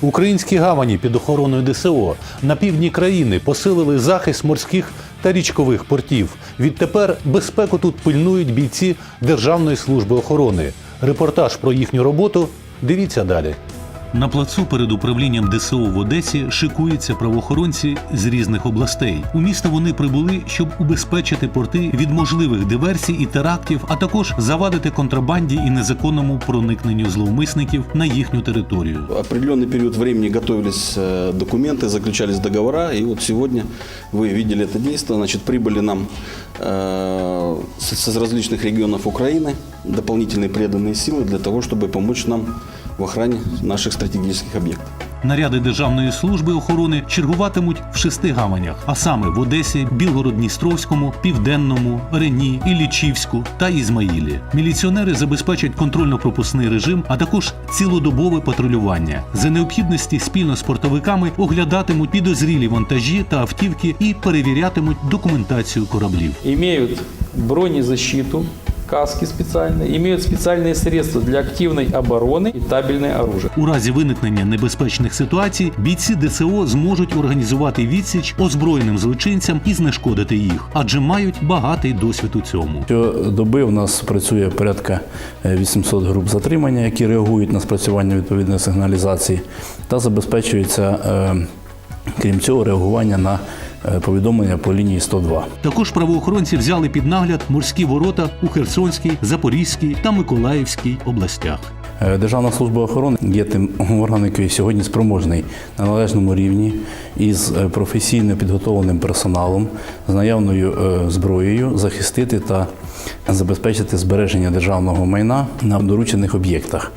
Українські гавані під охороною ДСО на півдні країни посилили захист морських та річкових портів. Відтепер безпеку тут пильнують бійці Державної служби охорони. Репортаж про їхню роботу дивіться далі. На плацу перед управлінням ДСО в Одесі шикуються правоохоронці з різних областей. У місто вони прибули, щоб убезпечити порти від можливих диверсій і терактів, а також завадити контрабанді і незаконному проникненню зловмисників на їхню територію. Определенный период времени готовились э, документы, заключались договора, и вот сегодня вы видели это действие, значит, прибыли нам э, с, с различных регионов Украины дополнительные преданные силы для того, чтобы помочь нам в охране наших стратегических объектов. Наряди Державної служби охорони чергуватимуть в шести гаванях, а саме в Одесі, Білгород-Дністровському, Південному, Рені, Іллічівську та Ізмаїлі. Міліціонери забезпечать контрольно-пропускний режим, а також цілодобове патрулювання. За необхідності спільно з портовиками оглядатимуть підозрілі вантажі та автівки і перевірятимуть документацію кораблів. имеют бронезащиту, каски специальные, имеют специальные средства для активной обороны и табельное оружие. У разі виникнення небезпечних ситуацій бійці ДСО зможуть організувати відсіч озброєним злочинцям і знешкодити їх, адже мають багатий досвід у цьому. Щодоби у нас працює порядка е, 800 груп затримання, які реагують на спрацювання відповідної сигналізації, та забезпечується, е, крім цього, реагування на е, повідомлення по лінії 102. Також правоохоронці взяли під нагляд морські ворота у Херсонській, Запорізькій та Миколаївській областях. Е, Державна служба охорони є тим органом, який сьогодні спроможний на належному рівні із е, професійно підготовленим персоналом, з наявною е, зброєю захистити та забезпечити збереження державного майна на доручених об'єктах.